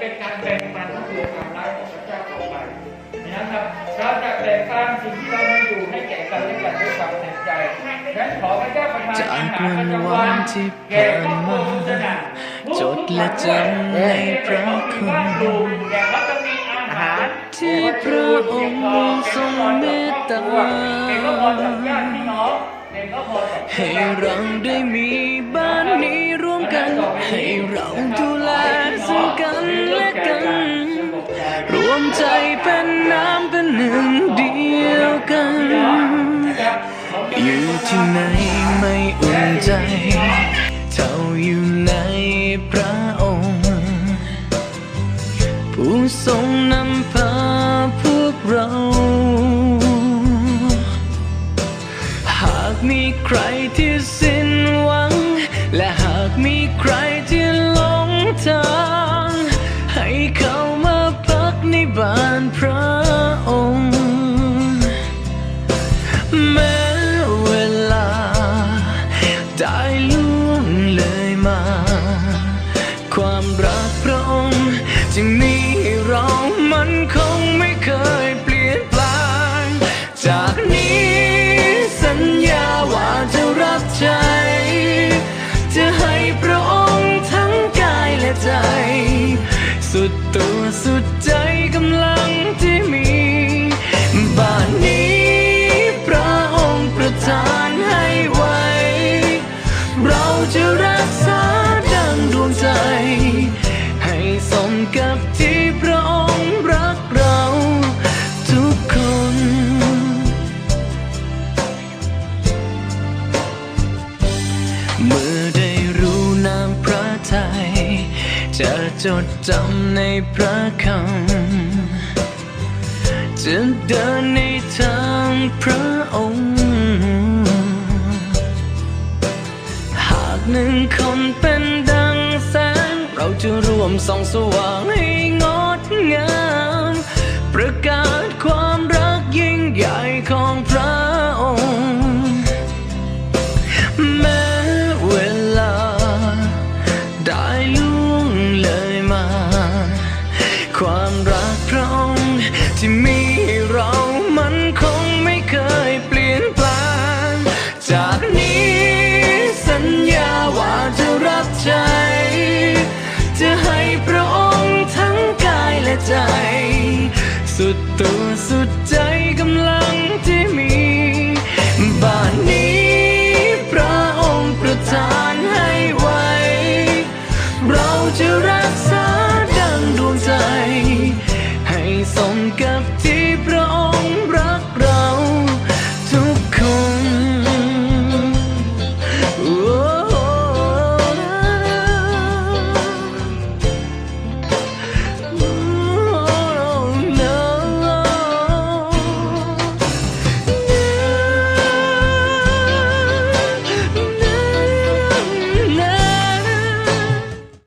เป็นการแบ่งปันก็คือความรักของพระเจ้าต่อไปนะครับเราจะแบ่งปันสิ่งที่เรามีอยู่ให้แก่กันและกันด้วยความเต็มใจฉะนั้นขอพระเจ้าประทานจากอาหารวัประนจำวัวันนที่แก่ผ่านครอบครัวมาคุณสนั่นจดและจำในพระคุณแก่เขาจะมีอาหารที่พระองค์ทรงเมตตาเก่งก็พอจากญาติพี่น้องเก่งก็พอจากให้เราได้มีบ้านนี้ร่วมกัน ให้เราดูแหนึ่งเดียวกัน อยู่ที่ไหนไม่อุ่นใจ เท่าอยู่ในพระองค์ ผู้ทรงนำพาพวกเรา หากมีใครที่สิ้นหวัง และหากมีใครที่หลงทาง ให้เข้ามาพักในบ้านพระากพระองค์จึงมีให้เรามันคงไม่เคยเปลี่ยนแปลงจากนี้สัญญาว่าจะรับใจจะให้พระองค์ทั้งกายและใจ สุดตัวสุดใจกำลังที่มีบ้านนี้พระองค์ประทานให้ไว้ เราจะรักษา กับที่พระองค์รักเราทุกคน เมื่อได้รู้นามพระทัยจะจดจำในพระคำจะเดินในทางพระองค์ หากหนึ่งคนเป็น วมส่องสว่างให้งดงาม ประกาศความรักยิ่งใหญ่ของพระองค์ แม้เวลา ได้ล่วงเลยมา ความรักพระองค์ที่มี สุดตัวสุดใจกำลังที่มี